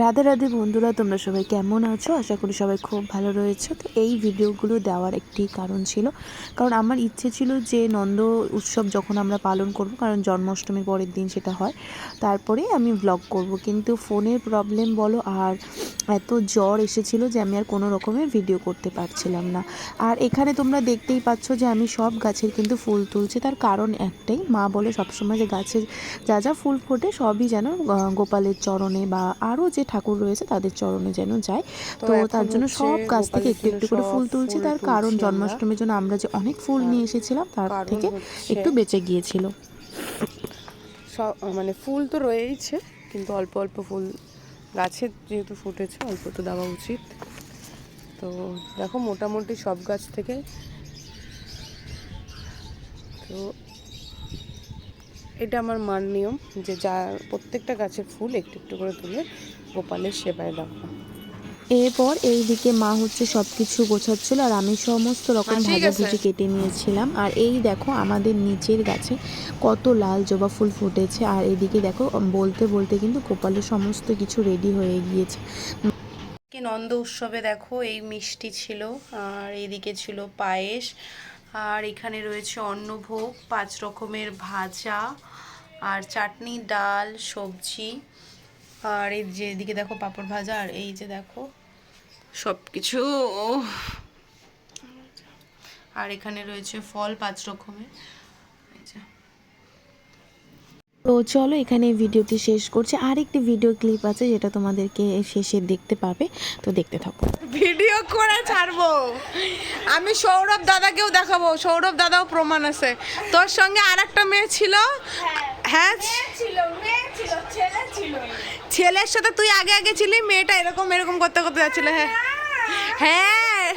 রাধে রাধে বন্ধুরা, তোমরা সবাই কেমন আছো? আশা করি সবাই খুব ভালো রয়েছে। তো এই ভিডিওগুলো দেওয়ার একটি কারণ ছিল, কারণ আমার ইচ্ছে ছিল যে নন্দ উৎসব যখন আমরা পালন করব, কারণ জন্মাষ্টমীর পরের দিন সেটা হয় তারপরে আমি ব্লগ করব। কিন্তু ফোনের প্রবলেম বলো, আর এত জ্বর এসেছিল যে আমি আর কোনো রকমের ভিডিও করতে পারছিলাম না। আর এখানে তোমরা দেখতেই পাচ্ছ যে আমি সব গাছের কিন্তু ফুল তুলছি, তার কারণ একটাই, মা বলে সবসময় যে গাছের যা যা ফুল ফোটে সবই যেন গোপালের চরণে বা আরও যে ঠাকুর রয়েছে তাদের চরণে যেন যায়। তো তো তার জন্য সব গাছ থেকে একটু একটু করে ফুল তুলছি। তার কারণ জন্মাষ্টমীর জন্য আমরা যে অনেক ফুল নিয়ে এসেছিলাম তার থেকে একটু বেঁচে গিয়েছিল। সব মানে ফুল তো রয়েইছে কিন্তু অল্প অল্প ফুল গাছে যেহেতু ফুটেছে অল্প তো দেওয়া উচিত। তো দেখো মোটামুটি সব গাছ থেকে তো এটা আমার মান নিয়ম যে যা প্রত্যেকটা গাছের ফুল একটু একটু করে তুলে গোপালের সেবায় রাখা। এরপর এইদিকে মা হচ্ছে সব কিছু গোছাচ্ছিল আর আমি সমস্ত রকম হ্যাঁ, ভাজাভুজি কেটে নিয়েছিলাম। আর এই দেখো আমাদের নিচের গাছে কত লাল জবা ফুল ফুটেছে। আর এদিকে দেখো বলতে বলতে কিন্তু গোপালের সমস্ত কিছু রেডি হয়ে গিয়েছে। নন্দ উৎসবে দেখো এই মিষ্টি ছিল আর এইদিকে ছিল পায়েস আর এখানে রয়েছে অন্নভোগ, পাঁচ রকমের ভাজা আর চাটনি, ডাল, সবজি। আর এই যে এদিকে দেখো পাঁপড় ভাজা আর এই যে দেখো সব কিছু আর এখানে রয়েছে ফল পাঁচ রকমের। তো চলো এখানে ভিডিওটি শেষ করছি। আরেকটি ভিডিও ক্লিপ আছে যেটা তোমাদেরকে শেষে দেখতে পাবে। তো দেখতে থাকো। ভিডিও করে ছাড়বো। আমি সৌরভ দাদাকেও দেখাবো। সৌরভ দাদাও প্রমাণ আছে। তোর সঙ্গে আর একটা মেয়ে ছিল হ্যাঁ, হ্যাঁ ছেলের সাথে তুই আগে আগে ছিলি মেয়েটা এরকম এরকম করতে করতে যাচ্ছিল হ্যাঁ। হ্যাঁ।